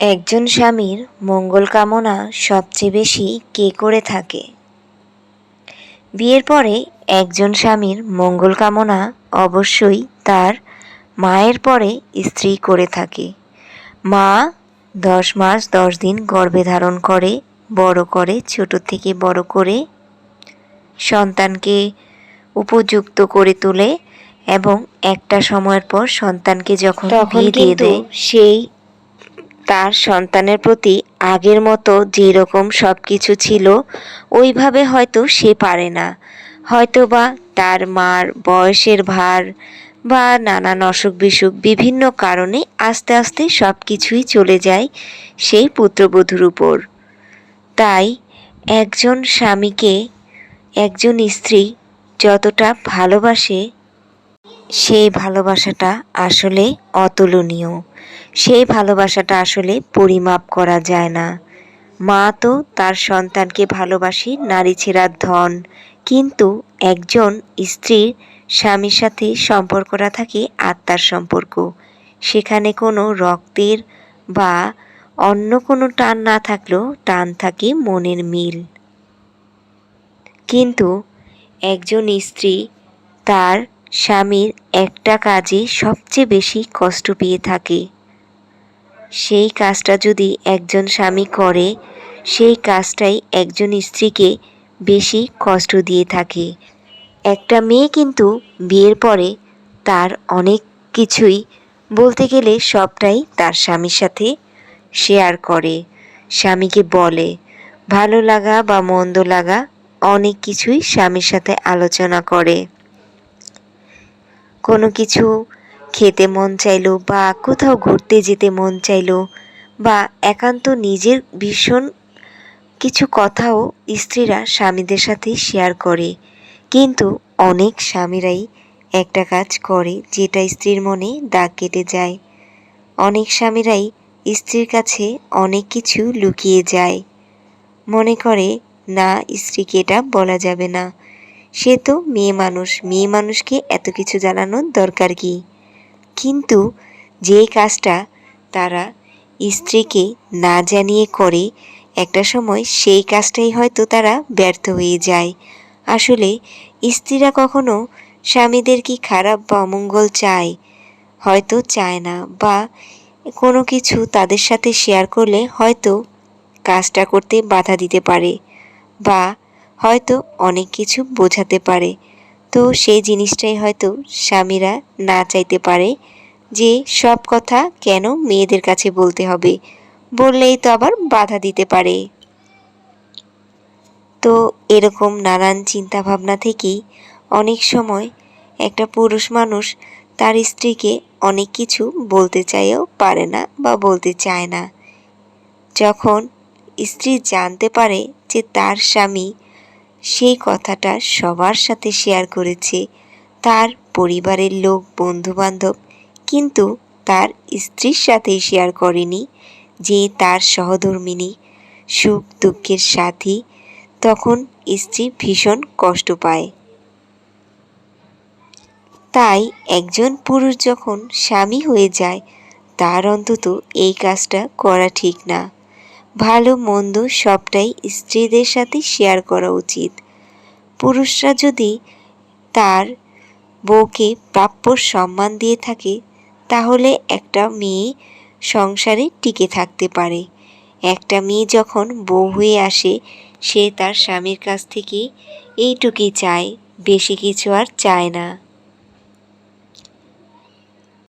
একজন স্বামীর মঙ্গল কামনা সবচেয়ে বেশি কে করে থাকে? বিয়ের পরে একজন স্বামীর মঙ্গল কামনা অবশ্যই তার মায়ের পরে স্ত্রী করে থাকে। মা দশ মাস দশ দিন গর্ভে ধারণ করে বড় করে ছোট থেকে বড় করে সন্তানকে উপযুক্ত করে তোলে এবং একটা সময়ের পর সন্তানকে যখন বিয়ে দিয়ে দেয় সেই তার সন্তানের প্রতি আগের মতো যেরকম সব কিছু ছিল, ওইভাবে হয়তো সে পারে না। হয়তো বা তার মার বয়সের ভার বা নানান অসুখ বিসুখ বিভিন্ন কারণে আস্তে আস্তে সব কিছুই চলে যায় সেই পুত্রবধূর উপর। তাই একজন স্বামীকে, একজন স্ত্রী যতটা ভালোবাসে সেই ভালোবাসাটা আসলে অতুলনীয়। সেই ভালোবাসাটা আসলে পরিমাপ করা যায় না। মা তো তার সন্তানকে ভালোবাসি নারী ছেঁড়ার ধন। কিন্তু একজন স্ত্রীর স্বামীর সাথে সম্পর্কটা থাকে আত্মার সম্পর্ক। সেখানে কোনো রক্তের বা অন্য কোনো টান না থাকলেও টান থাকে মনের মিল। কিন্তু একজন স্ত্রী তার স্বামীর একটা কাজে সবচেয়ে বেশি কষ্ট পেয়ে থাকে। সেই কাজটা যদি একজন স্বামী করে, সেই কাজটাই একজন স্ত্রীকে বেশি কষ্ট দিয়ে থাকে। একটা মেয়ে কিন্তু বিয়ের পরে তার অনেক কিছুই বলতে গেলে সবটাই তার স্বামীর সাথে শেয়ার করে। স্বামীকে বলে, ভালো লাগা বা মন্দ লাগা অনেক কিছুই স্বামীর সাথে আলোচনা করে। কোনো কিছু খেতে মন চাইলো বা কোথাও ঘুরতে যেতে মন চাইলো বা একান্ত নিজের ভীষণ কিছু কথাও স্ত্রীরা স্বামীদের সাথে শেয়ার করে। কিন্তু অনেক স্বামীরাই একটা কাজ করে যেটা স্ত্রীর মনে দাগ কেটে যায়। অনেক স্বামীরাই স্ত্রীর কাছে অনেক কিছু লুকিয়ে যায়। মনে করে, না, স্ত্রীকে এটা বলা যাবে না। সে তো মেয়ে মানুষ। মেয়ে মানুষকে এত কিছু জানানোর দরকার কি? কিন্তু যে কাজটা তারা স্ত্রীকে না জানিয়ে করে, একটা সময় সেই কাজটাই হয়তো তারা ব্যর্থ হয়ে যায়। আসলে স্ত্রীরা কখনো স্বামীদের কি খারাপ বা অমঙ্গল চায়? হয়তো চায় না বা কোনো কিছু তাদের সাথে শেয়ার করলে হয়তো কাজটা করতে বাধা দিতে পারে বা হয়তো অনেক কিছু বোঝাতে পারে। তো সেই জিনিসটাই হয়তো স্বামীরা না চাইতে পারে যে সব কথা কেন মেয়েদের কাছে বলতে হবে। বললেই তো আবার বাধা দিতে পারে। তো এরকম নানান চিন্তাভাবনা থেকেই অনেক সময় একটা পুরুষ মানুষ তার স্ত্রীকে অনেক কিছু বলতে চাইও পারে না বা বলতে চায় না। যখন স্ত্রী জানতে পারে যে তার স্বামী সেই কথাটা সবার সাথে শেয়ার করেছে। তার পরিবারের লোক, বন্ধুবান্ধব, কিন্তু তার স্ত্রীর সাথেই শেয়ার করেনি যে তার সহধর্মিনী সুখ দুঃখের সাথী। তখন স্ত্রী ভীষণ কষ্ট পায়। তাই একজন পুরুষ যখন স্বামী হয়ে যায়, তার অন্তত এই কাজটা করা ঠিক না। ভালো, মন্দ সবটাই স্ত্রীদের সাথে শেয়ার করা উচিত। পুরুষরা যদি তার বউকে প্রাপ্য সম্মান দিয়ে থাকে, তাহলে একটা মেয়ে সংসারে টিকে থাকতে পারে। একটা মেয়ে যখন বউ হয়ে আসে, সে তার স্বামীর কাছ থেকে এইটুকুই চায়, বেশি কিছু আর চায় না।